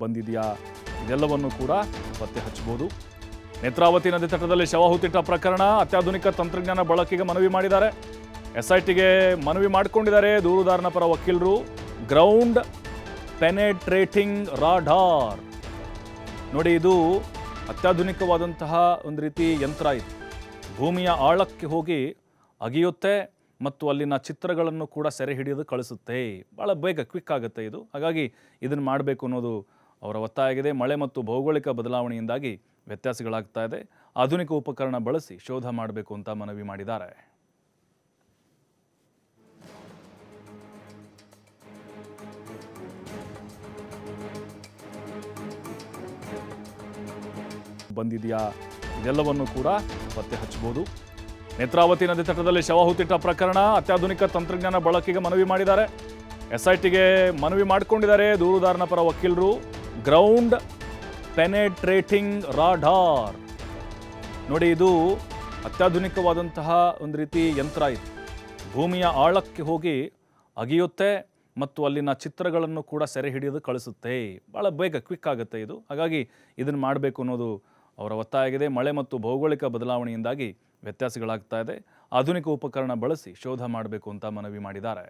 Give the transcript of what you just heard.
ಬಂದಿದೆಯಾ? ಇದೆಲ್ಲವನ್ನು ಕೂಡ ಪತ್ತೆ ಹಚ್ಚಬಹುದು. ನೇತ್ರಾವತಿ ನದಿ ತಟದಲ್ಲಿ ಶವ ಹೂತಿಟ್ಟ ಪ್ರಕರಣ ಅತ್ಯಾಧುನಿಕ ತಂತ್ರಜ್ಞಾನ ಬಳಕೆಗೆ ಮನವಿ ಮಾಡಿದ್ದಾರೆ. ಎಸ್ಐಟಿಗೆ ಮನವಿ ಮಾಡಿಕೊಂಡಿದ್ದಾರೆ ದೂರುದಾರನ ಪರ ವಕೀಲರು. Ground penetrating radar. ನೋಡಿ, ಇದು ಅತ್ಯಾಧುನಿಕವಾದಂತಹ ಒಂದು ರೀತಿ ಯಂತ್ರ ಇದು. ಭೂಮಿಯ ಆಳಕ್ಕೆ ಹೋಗಿ ಅಗಿಯುತ್ತೆ ಮತ್ತು ಅಲ್ಲಿನ ಚಿತ್ರಗಳನ್ನು ಕೂಡ ಸೆರೆ ಹಿಡಿಯೋದು ಕಳಿಸುತ್ತೆ. ಭಾಳ ಬೇಗ ಕ್ವಿಕ್ ಆಗುತ್ತೆ ಇದು. ಹಾಗಾಗಿ ಇದನ್ನು ಮಾಡಬೇಕು ಅನ್ನೋದು ಅವರ ಒತ್ತಾಯಗಿದೆ ಮಳೆ ಮತ್ತು ಭೌಗೋಳಿಕ ಬದಲಾವಣೆಯಿಂದಾಗಿ ವ್ಯತ್ಯಾಸಗಳಾಗ್ತಾ ಇದೆ. ಆಧುನಿಕ ಉಪಕರಣ ಬಳಸಿ ಶೋಧ ಮಾಡಬೇಕು ಅಂತ ಮನವಿ ಮಾಡಿದ್ದಾರೆ. ಬಂದಿದೆಯಾ? ಇದೆಲ್ಲವನ್ನು ಕೂಡ ಪತ್ತೆ ಹಚ್ಚಬಹುದು. ನೇತ್ರಾವತಿ ನದಿ ತಟದಲ್ಲಿ ಶವ ಹೂತಿಟ್ಟ ಪ್ರಕರಣ ಅತ್ಯಾಧುನಿಕ ತಂತ್ರಜ್ಞಾನ ಬಳಕೆಗೆ ಮನವಿ ಮಾಡಿದ್ದಾರೆ. ಎಸ್ಐಟಿಗೆ ಮನವಿ ಮಾಡಿಕೊಂಡಿದ್ದಾರೆ ದೂರುದಾರನ ಪರ ವಕೀಲರು. ಗ್ರೌಂಡ್ ಪೆನೆಟ್ರೇಟಿಂಗ್ ರಾಡಾರ್ ನೋಡಿ, ಇದು ಅತ್ಯಾಧುನಿಕವಾದಂತಹ ಒಂದು ರೀತಿ ಯಂತ್ರ ಇದು. ಭೂಮಿಯ ಆಳಕ್ಕೆ ಹೋಗಿ ಅಗಿಯುತ್ತೆ ಮತ್ತು ಅಲ್ಲಿನ ಚಿತ್ರಗಳನ್ನು ಕೂಡ ಸೆರೆ ಹಿಡಿಯೋದು ಕಳಿಸುತ್ತೆ. ಭಾಳ ಬೇಗ ಕ್ವಿಕ್ ಆಗುತ್ತೆ ಇದು. ಹಾಗಾಗಿ ಇದನ್ನು ಮಾಡಬೇಕು ಅನ್ನೋದು ಅವರ ಒತ್ತಾಯ ಆಗಿದೆ ಮಳೆ ಮತ್ತು ಭೌಗೋಳಿಕ ಬದಲಾವಣೆಯಿಂದಾಗಿ ವ್ಯತ್ಯಾಸಗಳಾಗ್ತಾ ಇದೆ. ಆಧುನಿಕ ಉಪಕರಣ ಬಳಸಿ ಶೋಧ ಮಾಡಬೇಕು ಅಂತ ಮನವಿ ಮಾಡಿದ್ದಾರೆ.